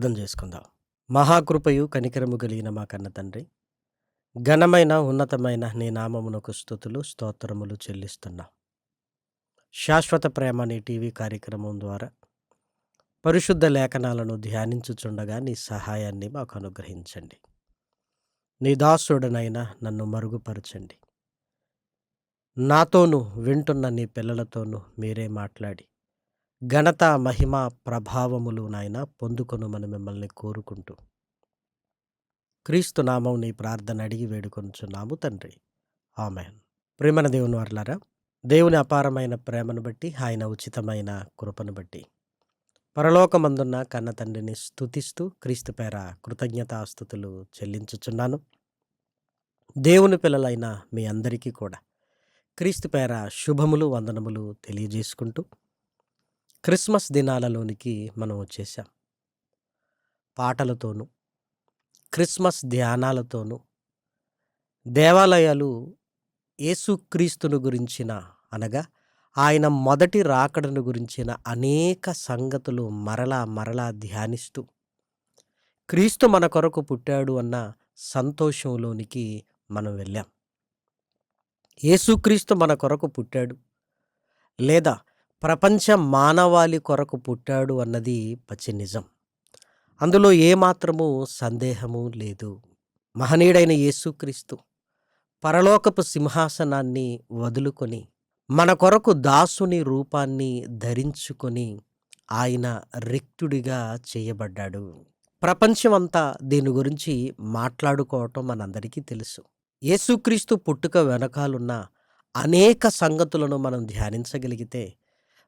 ప్రార్థన చేసుకుందాం. మహాకృపయు కనికరము కలిగిన మా కన్న తండ్రి. ఘనమైన ఉన్నతమైన నీ నామమునకు స్థుతులు స్తోత్రములు చెల్లిస్తున్నాం. శాశ్వత ప్రేమ నీ టీవీ కార్యక్రమం ద్వారా పరిశుద్ధ లేఖనాలను ధ్యానించుచుండగా నీ సహాయాన్ని మాకు అనుగ్రహించండి. నీ దాసుడనైనా నన్ను మరుగుపరచండి. నాతోనూ వింటున్న నీ పిల్లలతోనూ మీరే మాట్లాడి ఘనత మహిమ ప్రభావములు నాయన పొందుకొనుమని మిమ్మల్ని కోరుకుంటూ. క్రీస్తు నామం నీ ప్రార్థన అడిగి వేడుకొనుచున్నాము తండ్రి. ఆమెన్. ప్రేమన దేవుని వర్లారా దేవుని అపారమైన ప్రేమను బట్టి ఆయన ఉచితమైన కృపను బట్టి పరలోకమందున్న కన్న తండ్రిని స్థుతిస్తూ క్రీస్తు పేర కృతజ్ఞతాస్థుతులు చెల్లించుచున్నాను. దేవుని పిల్లలైన మీ అందరికీ కూడా క్రీస్తు పేర శుభములు వందనములు తెలియజేసుకుంటూ క్రిస్మస్ దినాలలోనికి మనం వచ్చేసాం. పాటలతోనూ క్రిస్మస్ ధ్యానాలతోనూ దేవాలయాలు యేసుక్రీస్తును గురించిన అనగా ఆయన మొదటి రాకడను గురించిన అనేక సంగతులు మరలా మరలా ధ్యానిస్తూ క్రీస్తు మన కొరకు పుట్టాడు అన్న సంతోషంలోనికి మనం వెళ్ళాం. యేసుక్రీస్తు మన కొరకు పుట్టాడు. లేదా ప్రపంచ మానవాళి కొరకు పుట్టాడు అన్నది పచ్చి నిజం. అందులో ఏమాత్రము సందేహము లేదు. మహనీయుడైన యేసుక్రీస్తు పరలోకపు సింహాసనాన్ని వదులుకొని మన కొరకు దాసుని రూపాన్ని ధరించుకొని ఆయన రిక్తుడిగా చేయబడ్డాడు. ప్రపంచమంతా దీని గురించి మాట్లాడుకోవటం మనందరికీ తెలుసు. యేసుక్రీస్తు పుట్టుక వెనకాలున్న అనేక సంగతులను మనం ధ్యానించగలిగితే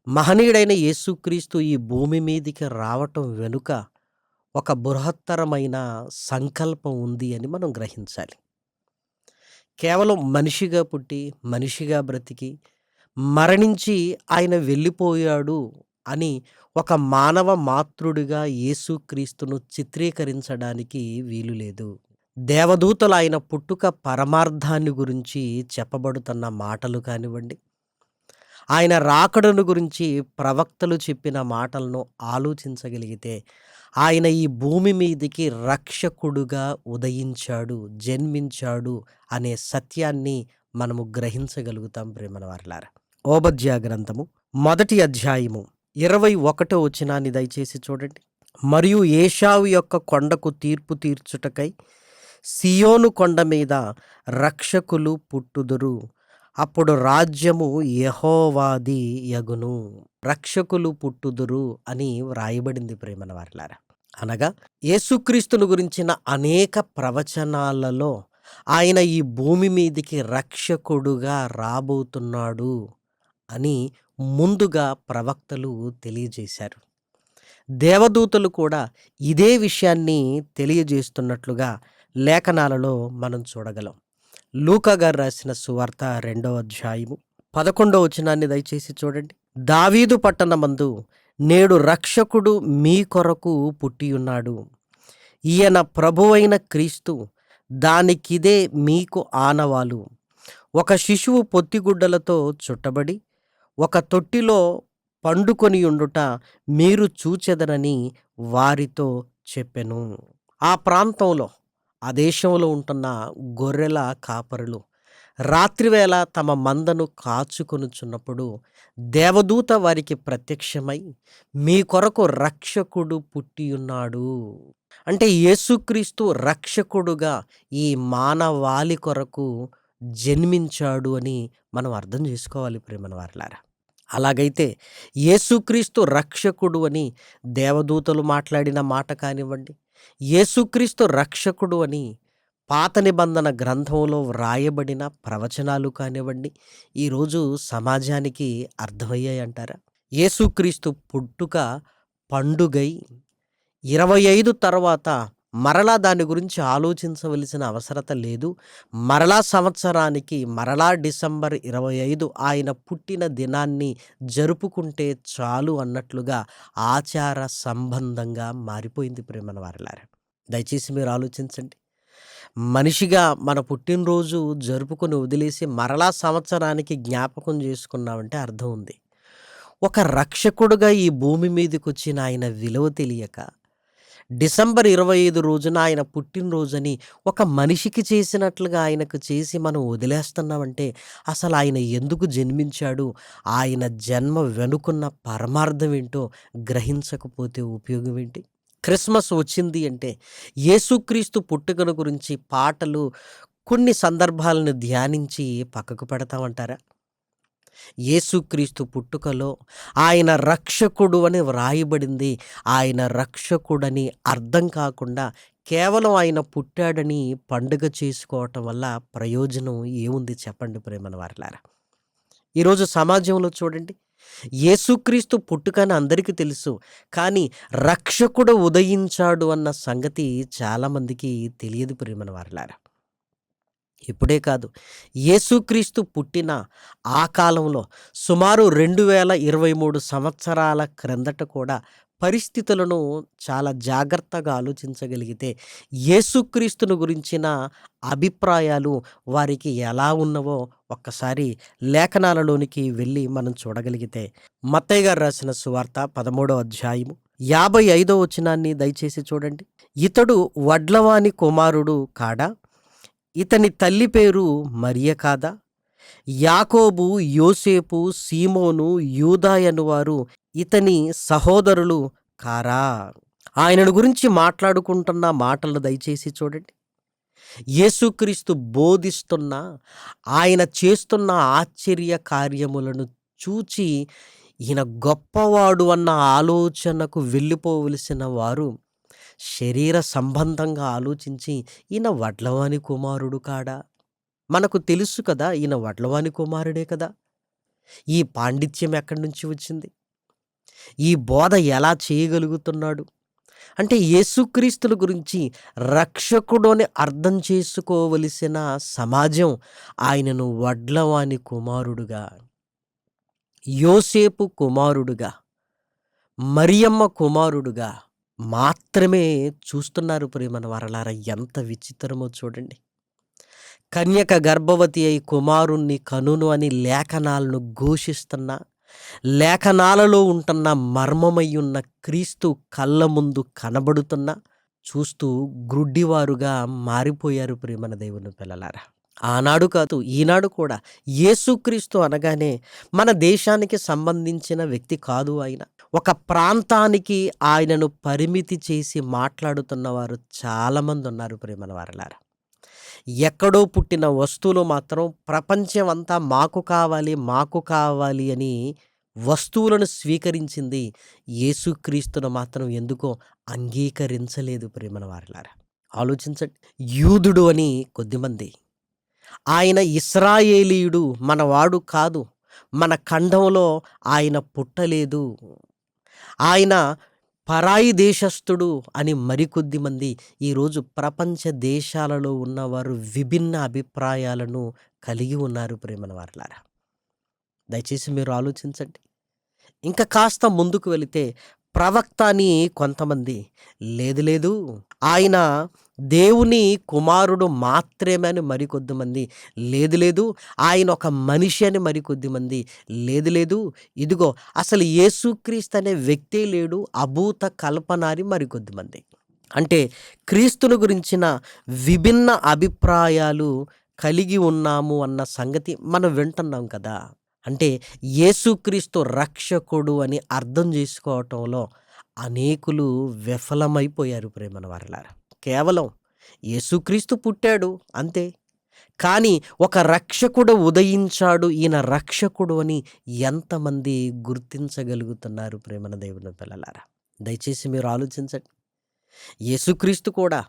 మహనీయుడైన యేసుక్రీస్తు ఈ భూమి మీదికి రావటం వెనుక ఒక బృహత్తరమైన సంకల్పం ఉంది అని మనం గ్రహించాలి. కేవలం మనిషిగా పుట్టి మనిషిగా బ్రతికి మరణించి ఆయన వెళ్ళిపోయాడు అని ఒక మానవ మాతృడిగా యేసుక్రీస్తును చిత్రీకరించడానికి వీలు లేదు. దేవదూతలు ఆయన పుట్టుక పరమార్థాన్ని గురించి చెప్పబడుతున్న మాటలు కానివ్వండి ఆయన రాకడను గురించి ప్రవక్తలు చెప్పిన మాటలను ఆలోచించగలిగితే ఆయన ఈ భూమి మీదికి రక్షకుడుగా ఉదయించాడు జన్మించాడు అనే సత్యాన్ని మనము గ్రహించగలుగుతాం ప్రేమల వారలారా ఓబద్యా గ్రంథము మొదటి అధ్యాయము ఇరవై ఒకటో వచనాన్ని దయచేసి చూడండి. మరియు ఏషావు యొక్క కొండకు తీర్పు తీర్చుటకై సియోను కొండ మీద రక్షకులు పుట్టుదురు. అప్పుడు రాజ్యము యహోవాది యగును రక్షకులు పుట్టుదురు అని వ్రాయబడింది ప్రేమన వారిలారా అనగా యేసుక్రీస్తును గురించిన అనేక ప్రవచనాలలో ఆయన ఈ భూమి మీదికి రక్షకుడుగా రాబోతున్నాడు అని ముందుగా ప్రవక్తలు తెలియజేశారు. దేవదూతలు కూడా ఇదే విషయాన్ని తెలియజేస్తున్నట్లుగా లేఖనాలలో మనం చూడగలం. లూకా గారు రాసిన సువార్త రెండవ అధ్యాయము పదకొండవ వచనాన్ని దయచేసి చూడండి. దావీదు పట్టణమందు నేడు రక్షకుడు మీ కొరకు పుట్టియున్నాడు ఈయన ప్రభువైన క్రీస్తు దానికిదే మీకు ఆనవాలు. ఒక శిశువు పొత్తిగుడ్డలతో చుట్టబడి ఒక తొట్టిలో పండుకొని ఉండుట మీరు చూచెదనని వారితో చెప్పెను. ఆ ప్రాంతంలో ఆ దేశంలో ఉంటున్న గొర్రెల కాపరులు రాత్రివేళ తమ మందను కాచుకొనుచున్నప్పుడు దేవదూత వారికి ప్రత్యక్షమై మీ కొరకు రక్షకుడు పుట్టియున్నాడు. అంటే యేసుక్రీస్తు రక్షకుడుగా ఈ మానవాళి కొరకు జన్మించాడు అని మనం అర్థం చేసుకోవాలి ప్రేమన వారిలారా అలాగైతే యేసుక్రీస్తు రక్షకుడు అని దేవదూతలు మాట్లాడిన మాట కానివ్వండి యేసుక్రీస్తు రక్షకుడు అని పాత నిబంధన గ్రంథంలో వ్రాయబడిన ప్రవచనాలు కానివ్వండి ఈరోజు సమాజానికి అర్థమయ్యాయి అంటారా? యేసుక్రీస్తు పుట్టుక పండుగై ఇరవై ఐదు తర్వాత మరలా దాని గురించి ఆలోచించవలసిన అవసరత లేదు. మరలా సంవత్సరానికి మరలా డిసెంబర్ ఇరవై ఐదు ఆయన పుట్టిన దినాన్ని జరుపుకుంటే చాలు అన్నట్లుగా ఆచార సంబంధంగా మారిపోయింది ప్రేమన వారిలారా దయచేసి మీరు ఆలోచించండి. మనిషిగా మన పుట్టినరోజు జరుపుకొని వదిలేసి మరలా సంవత్సరానికి జ్ఞాపకం చేసుకున్నామంటే అర్థం ఉంది. ఒక రక్షకుడుగా ఈ భూమి మీదకి వచ్చిన ఆయన విలువ తెలియక డిసెంబర్ ఇరవై ఐదు రోజున ఆయన పుట్టినరోజని ఒక మనిషికి చేసినట్లుగా ఆయనకు చేసి మనం వదిలేస్తున్నామంటే అసలు ఆయన ఎందుకు జన్మించాడు? ఆయన జన్మ వెనుకున్న పరమార్థం ఏంటో గ్రహించకపోతే ఉపయోగం ఏంటి? క్రిస్మస్ వచ్చింది అంటే యేసుక్రీస్తు పుట్టుకను గురించి పాటలు కొన్ని సందర్భాలను ధ్యానించి పక్కకు పెడతామంటారా? యేసుక్రీస్తు పుట్టుకలో ఆయన రక్షకుడు అని వ్రాయబడింది. ఆయన రక్షకుడని అర్థం కాకుండా కేవలం ఆయన పుట్టాడని పండుగ చేసుకోవటం వల్ల ప్రయోజనం ఏముంది చెప్పండి ప్రేమన వారిలారా? ఈరోజు సమాజంలో చూడండి. యేసుక్రీస్తు పుట్టుకని అందరికీ తెలుసు. కానీ రక్షకుడు ఉదయించాడు అన్న సంగతి చాలామందికి తెలియదు ప్రేమన వారిలారా. ఇప్పుడే కాదు. యేసుక్రీస్తు పుట్టిన ఆ కాలంలో సుమారు రెండు వేల ఇరవై మూడు సంవత్సరాల క్రిందట కూడా పరిస్థితులను చాలా జాగ్రత్తగా ఆలోచించగలిగితే యేసుక్రీస్తును గురించిన అభిప్రాయాలు వారికి ఎలా ఉన్నవో ఒక్కసారి లేఖనాలలోనికి వెళ్ళి మనం చూడగలిగితే మత్తయ్య గారు రాసిన సువార్త పదమూడవ అధ్యాయము యాభై ఐదో వచనాన్ని దయచేసి చూడండి. ఇతడు వడ్లవాని కుమారుడు కాడా? ఇతని తల్లి పేరు మరియ కాదా? యాకోబు యోసేపు సీమోను యూదాయను వారు ఇతని సహోదరులు కారా? ఆయనను గురించి మాట్లాడుకుంటున్న మాటలు దయచేసి చూడండి. యేసుక్రీస్తు బోధిస్తున్న ఆయన చేస్తున్న ఆశ్చర్య కార్యములను చూచి ఈయన గొప్పవాడు అన్న ఆలోచనకు వెళ్ళిపోవలసిన వారు శరీర సంబంధంగా ఆలోచించి ఈయన వడ్లవాని కుమారుడు కాడా? మనకు తెలుసు కదా ఈయన వడ్లవాని కుమారుడే కదా. ఈ పాండిత్యం ఎక్కడి నుంచి వచ్చింది? ఈ బోధ ఎలా చేయగలుగుతున్నాడు? అంటే యేసుక్రీస్తుల గురించి రక్షకుడు అని అర్థం చేసుకోవలసిన సమాజం ఆయనను వడ్లవాని కుమారుడుగా యోసేపు కుమారుడుగా మరియమ్మ కుమారుడుగా మాత్రమే చూస్తున్నారు ప్రేమన వరలారా ఎంత విచిత్రమో చూడండి. కన్యక గర్భవతి అయి కుమారుణ్ణి కనును అని లేఖనాలను ఘోషిస్తున్న లేఖనాలలో ఉంటున్న మర్మమయ్యున్న క్రీస్తు కళ్ళ ముందు కనబడుతున్న చూస్తూ గ్రుడ్డివారుగా మారిపోయారు ప్రేమన దేవుని పిల్లలారా. ఆనాడు కాదు ఈనాడు కూడా యేసుక్రీస్తు అనగానే మన దేశానికి సంబంధించిన వ్యక్తి కాదు ఆయన. ఒక ప్రాంతానికి ఆయనను పరిమితి చేసి మాట్లాడుతున్న వారు చాలామంది ఉన్నారు ప్రేమల వారలారా. ఎక్కడో పుట్టిన వస్తువులు మాత్రం ప్రపంచం అంతా మాకు కావాలి మాకు కావాలి అని వస్తువులను స్వీకరించింది యేసుక్రీస్తును మాత్రం ఎందుకో అంగీకరించలేదు ప్రేమల వారిలారా. ఆలోచించండి. యూదుడు అని కొద్దిమంది. ఆయన ఇస్రాయేలీయుడు మనవాడు కాదు. మన ఖండంలో ఆయన పుట్టలేదు. ఆయన పరాయి దేశస్థుడు అని మరికొద్ది మంది ఈరోజు ప్రపంచ దేశాలలో ఉన్నవారు విభిన్న అభిప్రాయాలను కలిగి ఉన్నారు ప్రేమన వారలారా. దయచేసి మీరు ఆలోచించండి. ఇంకా కాస్త ముందుకు వెళితే ప్రవక్త అని కొంతమంది లేదు లేదు ఆయన దేవుని కుమారుడు మాత్రమే అని మరికొద్ది మంది. లేదు లేదు ఆయన ఒక మనిషి అని మరికొద్దిమంది లేదు లేదు ఇదిగో అసలు యేసుక్రీస్తు అనే వ్యక్తే లేడు అభూత కల్పనారి మరికొద్ది మంది. అంటే క్రీస్తుని గురించిన విభిన్న అభిప్రాయాలు కలిగి ఉన్నాము అన్న సంగతి మనం వింటున్నాం కదా. అంటే యేసుక్రీస్తు రక్షకుడు అని అర్థం చేసుకోవటంలో అనేకులు విఫలమైపోయారు ప్రేమన వారలారా. కేవలం యేసుక్రీస్తు పుట్టాడు అంతే. కానీ ఒక రక్షకుడు ఉదయించాడు ఈయన రక్షకుడు అని ఎంతమంది గుర్తించగలుగుతున్నారు ప్రేమన దేవుని పిల్లలారా? దయచేసి మీరు ఆలోచించండి. యేసుక్రీస్తు కూడా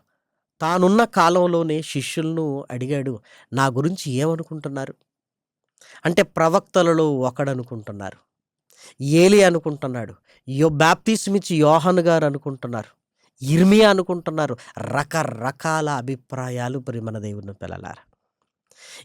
తానున్న కాలంలోనే శిష్యులను అడిగాడు నా గురించి ఏమనుకుంటున్నారు? అంటే ప్రవక్తలలో ఒకడనుకుంటున్నారు ఏలి అనుకుంటున్నాడు యో బ్యాప్తిస్మిచ్చి యోహన్ గారు అనుకుంటున్నారు. ఇర్మియా అనుకుంటున్నారు. రకరకాల అభిప్రాయాలు ప్రేమన దేవుని పిల్లలారు.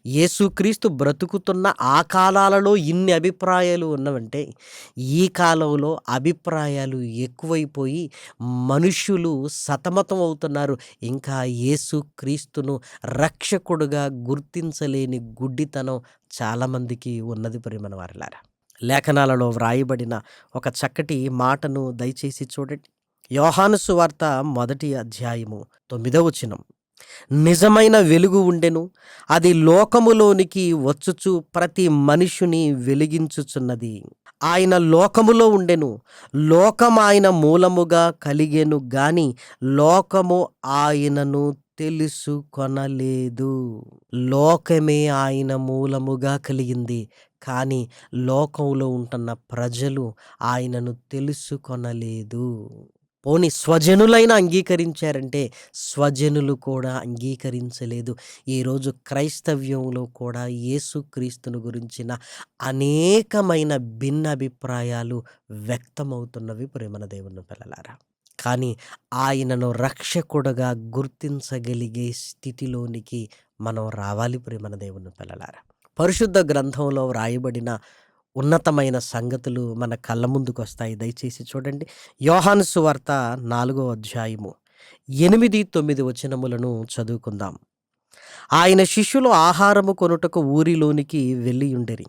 యేసుక్రీస్తు బ్రతుకుతున్న ఆ కాలాలలో ఇన్ని అభిప్రాయాలు ఉన్నవంటే ఈ కాలంలో అభిప్రాయాలు ఎక్కువైపోయి మనుషులు సతమతం అవుతున్నారు. ఇంకా యేసుక్రీస్తును రక్షకుడుగా గుర్తించలేని గుడ్డితనం చాలామందికి ఉన్నది ప్రేమన వారిలారా. లేఖనాలలో వ్రాయబడిన ఒక చక్కటి మాటను దయచేసి చూడండి. యోహానుసు వార్త మొదటి అధ్యాయము తొమ్మిదవ వచనం. నిజమైన వెలుగు ఉండెను అది లోకములోనికి వచ్చుచు ప్రతి మనుషుని వెలిగించుచున్నది. ఆయన లోకములో ఉండెను లోకం ఆయన మూలముగా కలిగెను గాని లోకము ఆయనను తెలుసుకొనలేదు. లోకమే ఆయన మూలముగా కలిగింది కానీ లోకంలో ఉంటున్న ప్రజలు ఆయనను తెలుసుకొనలేదు. పోని స్వజనులైన అంగీకరించారంటే స్వజనులు కూడా అంగీకరించలేదు. ఈరోజు క్రైస్తవ్యంలో కూడా యేసుక్రీస్తును గురించిన అనేకమైన భిన్న అభిప్రాయాలు వ్యక్తమవుతున్నవి ప్రేమన దేవుని పిల్లలారా. కానీ ఆయనను రక్షకుడుగా గుర్తించగలిగే స్థితిలోనికి మనం రావాలి ప్రేమన దేవుని పిల్లలారా. పరిశుద్ధ గ్రంథంలో వ్రాయబడిన ఉన్నతమైన సంగతులు మన కళ్ళ ముందుకు వస్తాయి దయచేసి చూడండి. యోహాను సువార్త నాలుగో అధ్యాయము ఎనిమిది తొమ్మిది వచనములను చదువుకుందాం. ఆయన శిష్యులు ఆహారము కొనుటకు ఊరిలోనికి వెళ్ళి ఉండెరి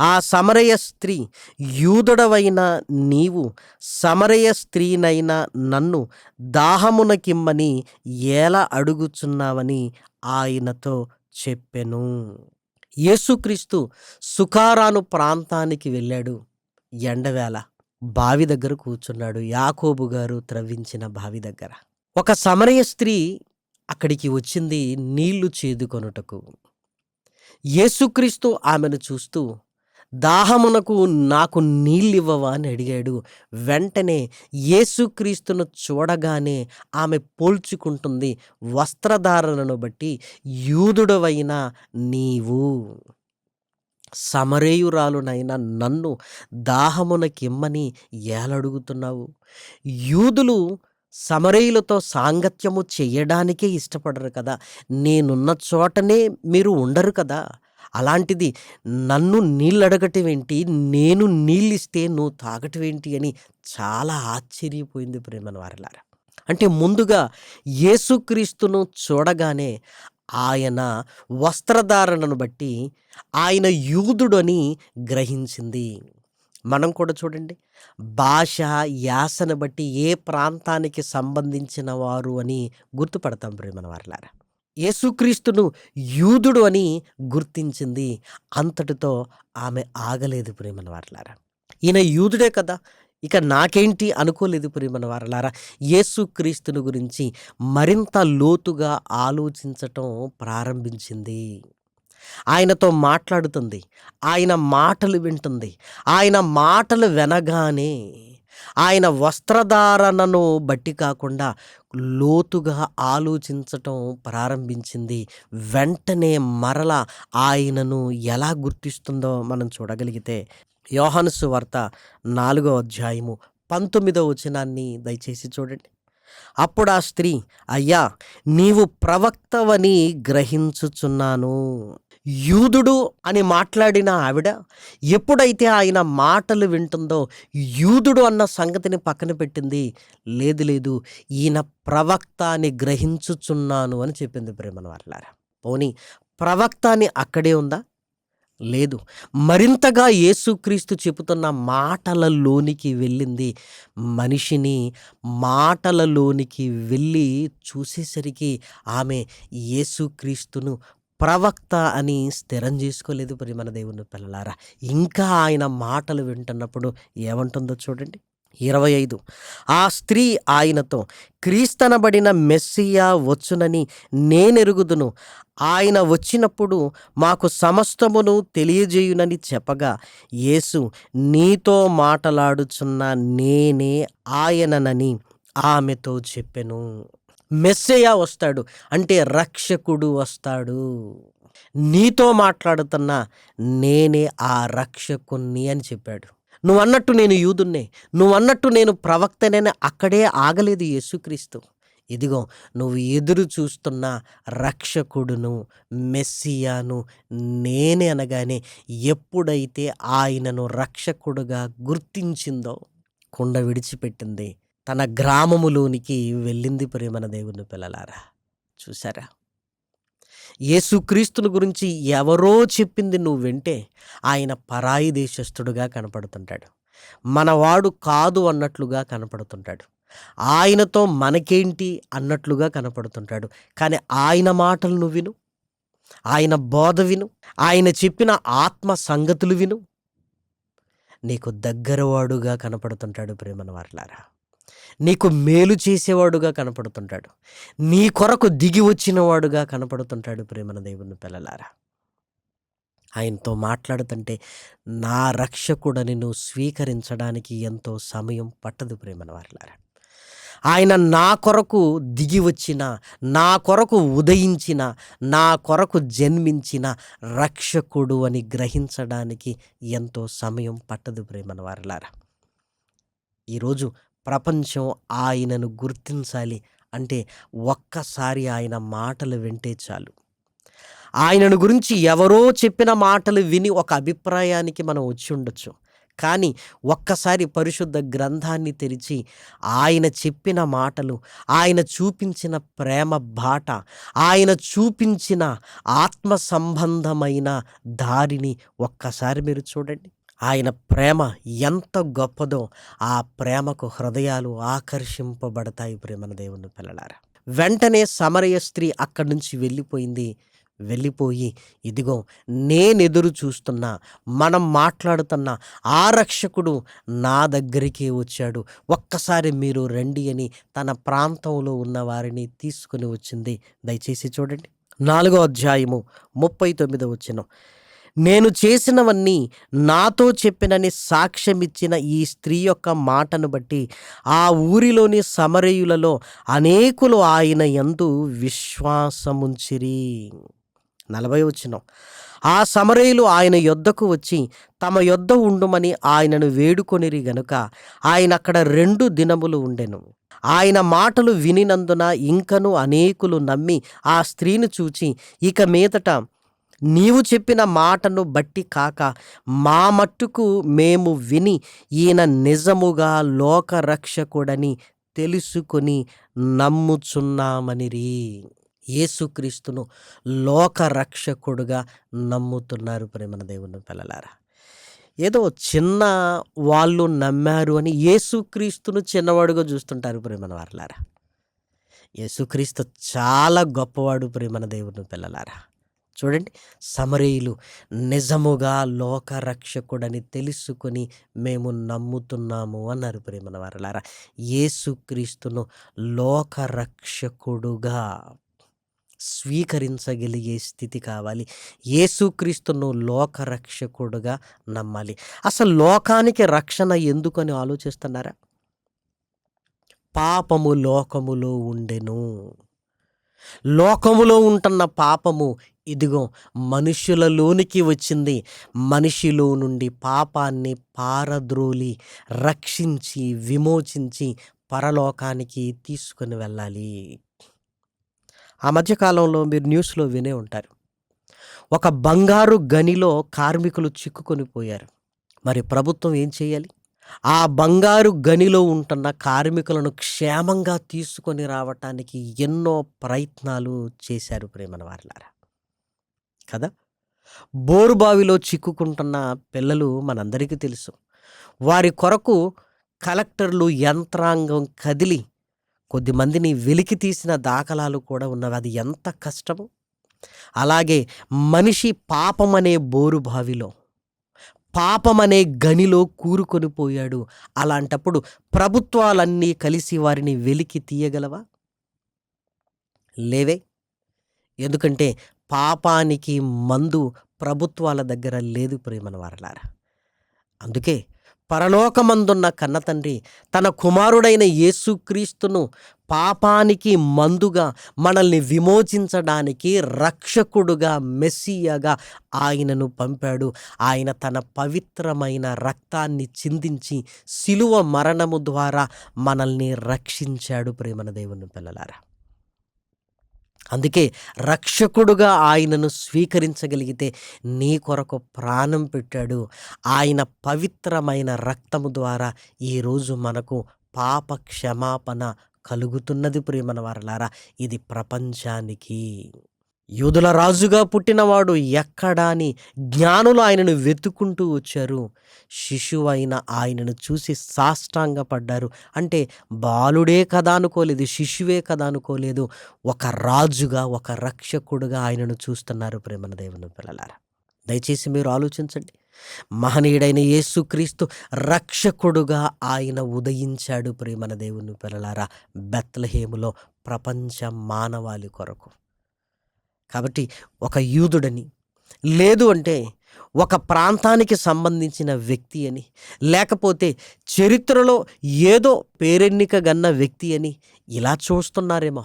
ఆ సమరయ స్త్రీ యూదుడవైన నీవు సమరయ స్త్రీనైన నన్ను దాహమునకిమ్మని ఎలా అడుగుచున్నావని ఆయనతో చెప్పెను. యేసుక్రీస్తు సుఖారాను ప్రాంతానికి వెళ్ళాడు. ఎండవేళ బావి దగ్గర కూర్చున్నాడు. యాకోబు గారు త్రవ్వించిన బావి దగ్గర. ఒక సమరయ స్త్రీ అక్కడికి వచ్చింది నీళ్ళు చేదుకొనుటకు. యేసుక్రీస్తు ఆమెను చూస్తూ దాహమునకు నాకు నీళ్ళివ్వవా అని అడిగాడు. వెంటనే యేసుక్రీస్తును చూడగానే ఆమె పోల్చుకుంటుంది వస్త్రధారణను బట్టి యూదుడవైన నీవు సమరేయురాలునైన నన్ను దాహమునకిమ్మని ఏలడుగుతున్నావు. యూదులు సమరేయులతో సాంగత్యము చేయడానికే ఇష్టపడరు కదా. నేనున్న చోటనే మీరు ఉండరు కదా. అలాంటిది నన్ను నీళ్ళు అడగటమేంటి నేను నీళ్ళిస్తే నువ్వు తాగటమేంటి? అని చాలా ఆశ్చర్యపోయింది ప్రేమన వారిలారా. అంటే ముందుగా యేసుక్రీస్తును చూడగానే ఆయన వస్త్రధారణను బట్టి ఆయన యూదుడని గ్రహించింది. మనం కూడా చూడండి. భాష యాసను బట్టి ఏ ప్రాంతానికి సంబంధించిన వారు అని గుర్తుపడతాం ప్రేమన వారిలారా. యేసుక్రీస్తును యూదుడు అని గుర్తించింది. అంతటితో ఆమె ఆగలేదు ప్రేమన వారలారా. ఈయన యూదుడే కదా. ఇక నాకేంటి అనుకోలేదు ప్రేమన వారలారా. యేసుక్రీస్తుని గురించి మరింత లోతుగా ఆలోచించటం ప్రారంభించింది. ఆయనతో మాట్లాడుతుంది. ఆయన మాటలు వింటుంది. ఆయన మాటలు వినగానే ఆయన వస్త్రధారణను బట్టి కాకుండా లోతుగా ఆలోచించటం ప్రారంభించింది. వెంటనే మరల ఆయనను ఎలా గుర్తిస్తుందో మనం చూడగలిగితే యోహనసు వార్త నాలుగో అధ్యాయము పంతొమ్మిదో వచనాన్ని దయచేసి చూడండి. అప్పుడు ఆ స్త్రీ అయ్యా నీవు ప్రవక్తవని గ్రహించుచున్నాను. యూదుడు అని మాట్లాడిన ఆవిడ ఎప్పుడైతే ఆయన మాటలు వింటుందో యూదుడు అన్న సంగతిని పక్కన పెట్టింది లేదు లేదు ఈయన ప్రవక్త అని గ్రహించుచున్నాను అని చెప్పింది ప్రేమన వాళ్ళారా పోనీ ప్రవక్త అని అక్కడే ఉందా? లేదు. మరింతగా యేసుక్రీస్తు చెబుతున్న మాటలలోనికి వెళ్ళింది. మనిషిని మాటలలోనికి వెళ్ళి చూసేసరికి ఆమె యేసుక్రీస్తును ప్రవక్త అని స్థిరం చేసుకోలేదు ప్రియమన దేవుని పిల్లలారా. ఇంకా ఆయన మాటలు వింటున్నప్పుడు ఏమంటుందో చూడండి. ఇరవై ఐదు. ఆ స్త్రీ ఆయనతో క్రీస్తనబడిన మెస్సియా వచ్చునని నేనెరుగుదును. ఆయన వచ్చినప్పుడు మాకు సమస్తమును తెలియజేయునని చెప్పగా యేసు నీతో మాటలాడుచున్న నేనే ఆయననని ఆమెతో చెప్పెను. మెస్సేయా వస్తాడు. అంటే రక్షకుడు వస్తాడు. నీతో మాట్లాడుతున్న నేనే ఆ రక్షకుణ్ణి అని చెప్పాడు. నువ్వు అన్నట్టు నేను యూదున్నే నువ్వు అన్నట్టు నేను ప్రవక్తనే అక్కడే ఆగలేదు యేసుక్రీస్తు. ఇదిగో నువ్వు ఎదురు చూస్తున్న రక్షకుడును మెస్సియాను నేనే అనగానే ఎప్పుడైతే ఆయనను రక్షకుడుగా గుర్తించిందో కుండ విడిచిపెట్టింది తన గ్రామములోనికి వెళ్ళింది ప్రేమన దేవుని పిల్లలారా. చూసారా యేసుక్రీస్తుని గురించి ఎవరో చెప్పింది నువ్వు వింటే ఆయన పరాయి దేశస్థుడుగా కనపడుతుంటాడు. మనవాడు కాదు అన్నట్లుగా కనపడుతుంటాడు. ఆయనతో మనకేంటి అన్నట్లుగా కనపడుతుంటాడు. కానీ ఆయన మాటలు నువ్వు విను. ఆయన బోధ విను. ఆయన చెప్పిన ఆత్మ సంగతులు విను. నీకు దగ్గరవాడుగా కనపడుతుంటాడు ప్రేమన వార్లారా. నీకు మేలు చేసేవాడుగా కనపడుతుంటాడు. నీ కొరకు దిగి వచ్చినవాడుగా కనపడుతుంటాడు ప్రేమన దేవుని పిల్లలారా. ఆయనతో మాట్లాడుతుంటే నా రక్షకుడని నువ్వు స్వీకరించడానికి ఎంతో సమయం పట్టదు ప్రేమన వారిలారా. ఆయన నా కొరకు దిగి వచ్చిన నా కొరకు ఉదయించిన నా కొరకు జన్మించిన రక్షకుడు అని గ్రహించడానికి ఎంతో సమయం పట్టదు ప్రేమన వారిలారా. ఈరోజు ప్రపంచం ఆయనను గుర్తించాలి. అంటే ఒక్కసారి ఆయన మాటలు వింటే చాలు. ఆయనను గురించి ఎవరో చెప్పిన మాటలు విని ఒక అభిప్రాయానికి మనం వచ్చి ఉండొచ్చు. కానీ ఒక్కసారి పరిశుద్ధ గ్రంథాన్ని తెరిచి ఆయన చెప్పిన మాటలు ఆయన చూపించిన ప్రేమ బాట ఆయన చూపించిన ఆత్మ సంబంధమైన దారిని ఒక్కసారి మీరు చూడండి. ఆయన ప్రేమ ఎంత గొప్పదో ఆ ప్రేమకు హృదయాలు ఆకర్షింపబడతాయి ప్రేమన దేవుని పిల్లలారా. వెంటనే సమరయ స్త్రీ అక్కడి నుంచి వెళ్ళిపోయింది. వెళ్ళిపోయి ఇదిగో నేనెదురు చూస్తున్నా మనం మాట్లాడుతున్న ఆ రక్షకుడు నా దగ్గరికి వచ్చాడు. ఒక్కసారి మీరు రండి అని తన ప్రాంతంలో ఉన్న వారిని తీసుకుని వచ్చింది. దయచేసి చూడండి. నాలుగో అధ్యాయము ముప్పై తొమ్మిదో వచ్చిన నేను చేసినవన్నీ నాతో చెప్పినని సాక్ష్యమిచ్చిన ఈ స్త్రీ యొక్క మాటను బట్టి ఆ ఊరిలోని సమరయులలో అనేకులు ఆయన ఎందు విశ్వాసముంచిరి. నలభై వచ్చిన ఆ సమరయులు ఆయన యొద్దకు వచ్చి తమ యొద్ద ఉండుమని ఆయనను వేడుకొనిరి గనుక ఆయన అక్కడ రెండు దినములు ఉండెను. ఆయన మాటలు వినినందున ఇంకను అనేకులు నమ్మి ఆ స్త్రీని చూచి ఇక మీదట నీవు చెప్పిన మాటను బట్టి కాక మా మట్టుకు మేము విని ఈయన నిజముగా లోకరక్షకుడని తెలుసుకొని నమ్ముచున్నామనిరి. యేసుక్రీస్తును లోకరక్షకుడుగా నమ్ముతున్నారు ప్రేమన దేవుని పిల్లలారా. ఏదో చిన్న వాళ్ళు నమ్మారు అని యేసుక్రీస్తును చిన్నవాడుగా చూస్తుంటారు ప్రేమన వారలారా. యేసుక్రీస్తు చాలా గొప్పవాడు ప్రేమన దేవుని పిల్లలారా. చూడండి. సమరీయులు నిజముగా లోకరక్షకుడని తెలుసుకొని మేము నమ్ముతున్నాము అన్నారు ప్రేమల వారలారా. యేసుక్రీస్తును లోకరక్షకుడుగా స్వీకరించగలిగే స్థితి కావాలి. యేసుక్రీస్తును లోకరక్షకుడుగా నమ్మాలి. అసలు లోకానికి రక్షణ ఎందుకని ఆలోచిస్తున్నారా? పాపము లోకములో ఉండెను. లోకములో ఉంటున్న పాపము ఇదిగో మనుషులలోనికి వచ్చింది. మనిషిలో నుండి పాపాన్ని పారద్రోలి రక్షించి విమోచించి పరలోకానికి తీసుకొని వెళ్ళాలి. ఆ మధ్యకాలంలో మీరు న్యూస్లో వినే ఉంటారు. ఒక బంగారు గనిలో కార్మికులు చిక్కుకొని పోయారు. మరి ప్రభుత్వం ఏం చేయాలి? ఆ బంగారు గనిలో ఉంటున్న కార్మికులను క్షేమంగా తీసుకొని రావటానికి ఎన్నో ప్రయత్నాలు చేశారు ప్రేమన వారిలారా కదా? బోరుబావిలో చిక్కుకుంటున్న పిల్లలు మనందరికీ తెలుసు. వారి కొరకు కలెక్టర్లు యంత్రాంగం కదిలి కొద్దిమందిని వెలికి తీసిన దాఖలాలు కూడా ఉన్నవి. అది ఎంత కష్టము? అలాగే మనిషి పాపమనే బోరుబావిలో పాపమనే గనిలో కూరుకొని పోయాడు. అలాంటప్పుడు ప్రభుత్వాలన్నీ కలిసి వారిని వెలికి తీయగలవా? లేవే. ఎందుకంటే పాపానికి మందు ప్రభుత్వాల దగ్గర లేదు ప్రేమన వారలారా. అందుకే పరలోకమందున్న కన్నతండ్రి తన కుమారుడైన యేసుక్రీస్తును పాపానికి మందుగా మనల్ని విమోచించడానికి రక్షకుడుగా మెస్సియగా ఆయనను పంపాడు. ఆయన తన పవిత్రమైన రక్తాన్ని చిందించి శిలువ మరణము ద్వారా మనల్ని రక్షించాడు ప్రేమన దేవుని పిల్లలారా. అందుకే రక్షకుడుగా ఆయనను స్వీకరించగలిగితే నీ కొరకు ప్రాణం పెట్టాడు. ఆయన పవిత్రమైన రక్తము ద్వారా ఈరోజు మనకు పాప క్షమాపణ కలుగుతున్నది ప్రియమన వారలారా. ఇది ప్రపంచానికి యూదుల రాజుగా పుట్టినవాడు ఎక్కడా అని జ్ఞానులు ఆయనను వెతుకుంటూ వచ్చారు. శిశువైన ఆయనను చూసి సాష్టాంగపడ్డారు. అంటే బాలుడే కదా అనుకోలేదు శిశువే కదా అనుకోలేదు. ఒక రాజుగా ఒక రక్షకుడుగా ఆయనను చూస్తున్నారు ప్రేమన దేవుని పిల్లలారా. దయచేసి మీరు ఆలోచించండి. మహనీయుడైన యేసుక్రీస్తు రక్షకుడుగా ఆయన ఉదయించాడు ప్రేమన దేవుని పిల్లలారా. బెత్లహేములో ప్రపంచ మానవాళి కొరకు. కాబట్టి ఒక యూదుడని లేదు అంటే ఒక ప్రాంతానికి సంబంధించిన వ్యక్తి అని లేకపోతే చరిత్రలో ఏదో పేరెన్నిక గన్న వ్యక్తి అని ఇలా చూస్తున్నారేమో.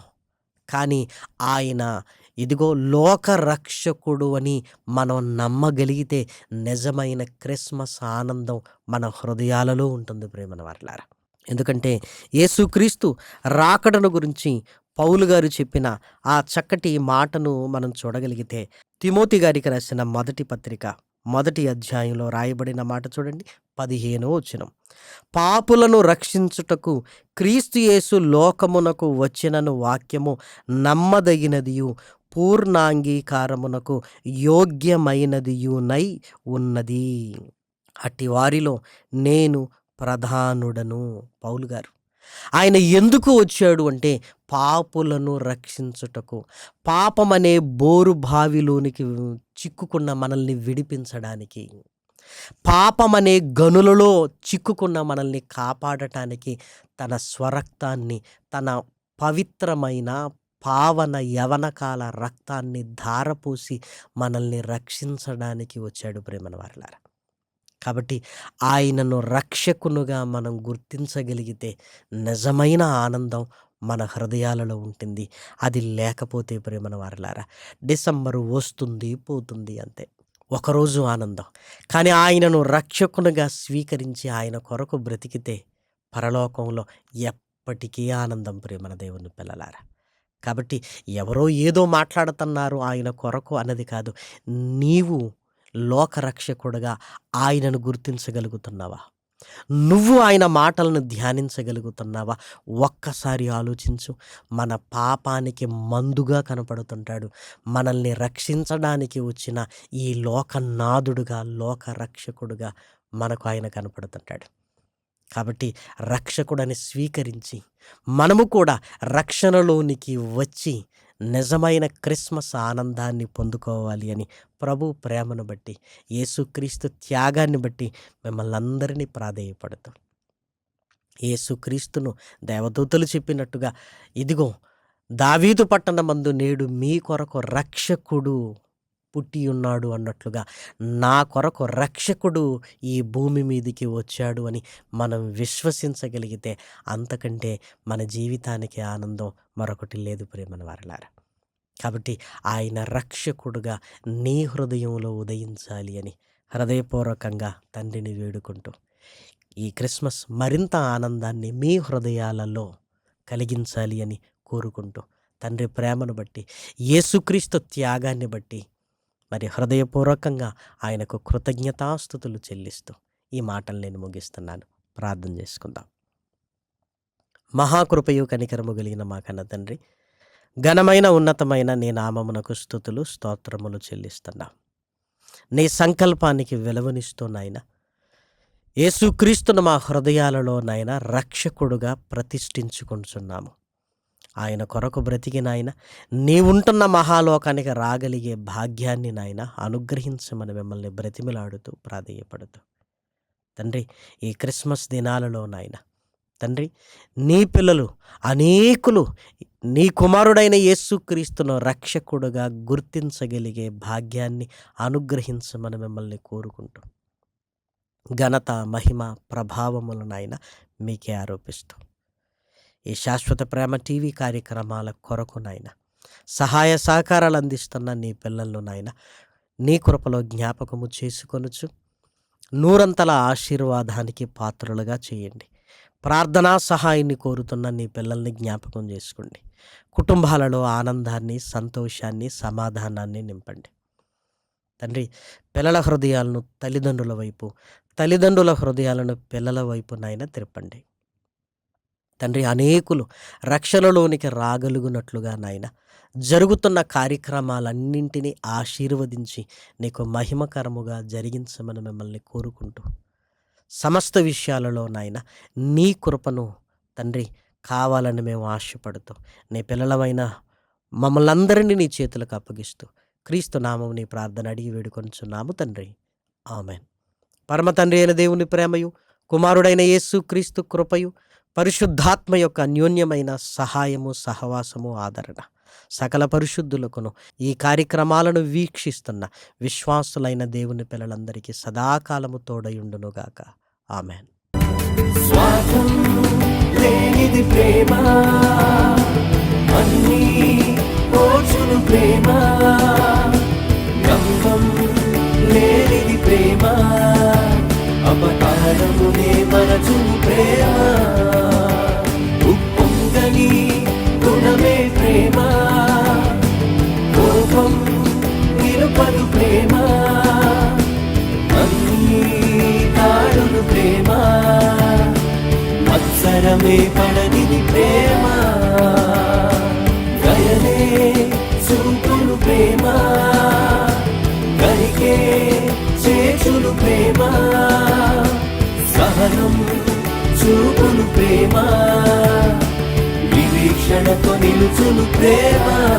కానీ ఆయన ఇదిగో లోక రక్షకుడు అని మనం నమ్మగలిగితే నిజమైన క్రిస్మస్ ఆనందం మన హృదయాలలో ఉంటుంది ప్రేమన వారిలారా. ఎందుకంటే యేసుక్రీస్తు రాకడను గురించి పౌలు గారు చెప్పిన ఆ చక్కటి మాటను మనం చూడగలిగితే తిమోతి గారికి రాసిన మొదటి పత్రిక మొదటి అధ్యాయంలో రాయబడిన మాట చూడండి పదిహేనో వచనం. పాపులను రక్షించుటకు క్రీస్తు యేసు లోకమునకు వచ్చినను వాక్యము నమ్మదగినదియు పూర్ణాంగీకారమునకు యోగ్యమైనదియునై ఉన్నది. అట్టి వారిలో నేను ప్రధానుడను. పౌలు గారు ఆయన ఎందుకు వచ్చాడు అంటే పాపులను రక్షించుటకు. పాపమనే బోరు బావిలోనికి చిక్కుకున్న మనల్ని విడిపించడానికి. పాపమనే గనులలో చిక్కుకున్న మనల్ని కాపాడటానికి తన స్వరక్తాన్ని తన పవిత్రమైన పావన యవనకాల రక్తాన్ని ధారపోసి మనల్ని రక్షించడానికి వచ్చాడు ప్రేమన వారిలారా కాబట్టి ఆయనను రక్షకునుగా మనం గుర్తించగలిగితే నిజమైన ఆనందం మన హృదయాలలో ఉంటుంది. అది లేకపోతే ప్రేమను వారలారా డిసెంబరు వస్తుంది పోతుంది అంతే. ఒకరోజు ఆనందం. కానీ ఆయనను రక్షకునిగా స్వీకరించి ఆయన కొరకు బ్రతికితే పరలోకంలో ఎప్పటికీ ఆనందం ప్రేమన దేవుని పిల్లలారా. కాబట్టి ఎవరో ఏదో మాట్లాడుతున్నారు ఆయన కొరకు అన్నది కాదు. నీవు లోకరక్షకుడుగా ఆయనను గుర్తించగలుగుతున్నావా? నువ్వు ఆయన మాటలను ధ్యానించగలుగుతున్నావా? ఒక్కసారి ఆలోచించు. మన పాపానికి మందుగా కనపడుతుంటాడు. మనల్ని రక్షించడానికి వచ్చిన ఈ లోకనాథుడుగా లోకరక్షకుడుగా మనకు ఆయన కనపడుతుంటాడు. కాబట్టి రక్షకుడని స్వీకరించి మనము కూడా రక్షణలోనికి వచ్చి నిజమైన క్రిస్మస్ ఆనందాన్ని పొందుకోవాలి అని ప్రభు ప్రేమను బట్టి యేసుక్రీస్తు త్యాగాన్ని బట్టి మిమ్మల్ని అందరినీ ప్రాధేయపడతాం. యేసుక్రీస్తును దేవదూతలు చెప్పినట్టుగా ఇదిగో దావీదు పట్టణమందు నేడు మీ కొరకు రక్షకుడు పుట్టి ఉన్నాడు అన్నట్లుగా నా కొరకు రక్షకుడు ఈ భూమి మీదికి వచ్చాడు అని మనం విశ్వసించగలిగితే అంతకంటే మన జీవితానికి ఆనందం మరొకటి లేదు ప్రేమను వారలారా. కాబట్టి ఆయన రక్షకుడుగా నీ హృదయంలో ఉదయించాలి అని హృదయపూర్వకంగా తండ్రిని వేడుకుంటూ ఈ క్రిస్మస్ మరింత ఆనందాన్ని మీ హృదయాలలో కలిగించాలి అని కోరుకుంటూ తండ్రి ప్రేమను బట్టి యేసుక్రీస్తు త్యాగాన్ని బట్టి మరి హృదయపూర్వకంగా ఆయనకు కృతజ్ఞతాస్థుతులు చెల్లిస్తూ ఈ మాటలు నేను ముగిస్తున్నాను. ప్రార్థన చేసుకుందాం. మహాకృపయు కనికరము కలిగిన మా కన్న తండ్రి ఘనమైన ఉన్నతమైన నీ నామమునకు స్థుతులు స్తోత్రములు చెల్లిస్తున్నాం. నీ సంకల్పానికి విలువనిస్తూ నాయన. యేసుక్రీస్తును మా హృదయాలలో నాయన రక్షకుడుగా ప్రతిష్ఠించుకుంటున్నాము ఆయన కొరకు బ్రతికిన నీ నీవుంటున్న మహాలోకానికి రాగలిగే భాగ్యాన్ని నాయన అనుగ్రహించమని మిమ్మల్ని బ్రతిమిలాడుతూ ప్రాధేయపడుతూ. తండ్రి ఈ క్రిస్మస్ దినాలలో నాయన తండ్రి నీ పిల్లలు అనేకులు నీ కుమారుడైన యేసుక్రీస్తును రక్షకుడుగా గుర్తించగలిగే భాగ్యాన్ని అనుగ్రహించమని మిమ్మల్ని కోరుకుంటూ ఘనత మహిమ ప్రభావములను నాయన మీకే ఆరోపిస్తూ ఈ శాశ్వత ప్రేమ టీవీ కార్యక్రమాల కొరకు నాయన సహాయ సహకారాలు అందిస్తున్న నీ పిల్లలను నాయన నీ కృపలో జ్ఞాపకము చేసుకొనుచు నూరంతల ఆశీర్వాదానికి పాత్రలుగా చేయండి. ప్రార్థనా సహాయాన్ని కోరుతున్న నీ పిల్లల్ని జ్ఞాపకం చేసుకోండి. కుటుంబాలలో ఆనందాన్ని సంతోషాన్ని సమాధానాన్ని నింపండి. తండ్రి పిల్లల హృదయాలను తల్లిదండ్రుల వైపు తల్లిదండ్రుల హృదయాలను పిల్లల వైపు నాయన తిరపండి తండ్రి అనేకులు రక్షణలోనికి రాగలుగునట్లుగా నాయన జరుగుతున్న కార్యక్రమాలన్నింటినీ ఆశీర్వదించి నీకు మహిమకరముగా జరిగించమని మిమ్మల్ని కోరుకుంటూ సమస్త విషయాలలో నాయన నీ కృపను తండ్రి కావాలని మేము ఆశపడుతూ నీ పిల్లలమైన మమ్మల్ని అందరినీ నీ చేతులకు అప్పగిస్తూ క్రీస్తు నామం నీ ప్రార్థన అడిగి వేడుకొంచున్నాము తండ్రి. ఆమెన్. పరమ తండ్రి అయిన దేవుని ప్రేమయు కుమారుడైన యేసు క్రీస్తు కృపయు పరిశుద్ధాత్మ యొక్క అన్యోన్యమైన సహాయము సహవాసము ఆదరణ సకల పరిశుద్ధులకును ఈ కార్యక్రమాలను వీక్షిస్తున్న విశ్వాసులైన దేవుని పిల్లలందరికీ సదాకాలము తోడయుండునుగాక. ఆమెన్. లేనిది ప్రేమ అన్నీ ఓచును ప్రేమ. గంగం లేనిది ప్రేమ అపకారమునే మరచును ప్రేమ. ఉప్పొంగని గుణమే ప్రేమ కోపం నిరుపదు ప్రేమ. తాడును ప్రేమ. మత్సరమే పడనిది ప్రేమ. గయనే చూపును ప్రేమ. గరికే చేచులు ప్రేమ. సహనం చూపును ప్రేమ. వివీక్షణతో నిలుచును ప్రేమ.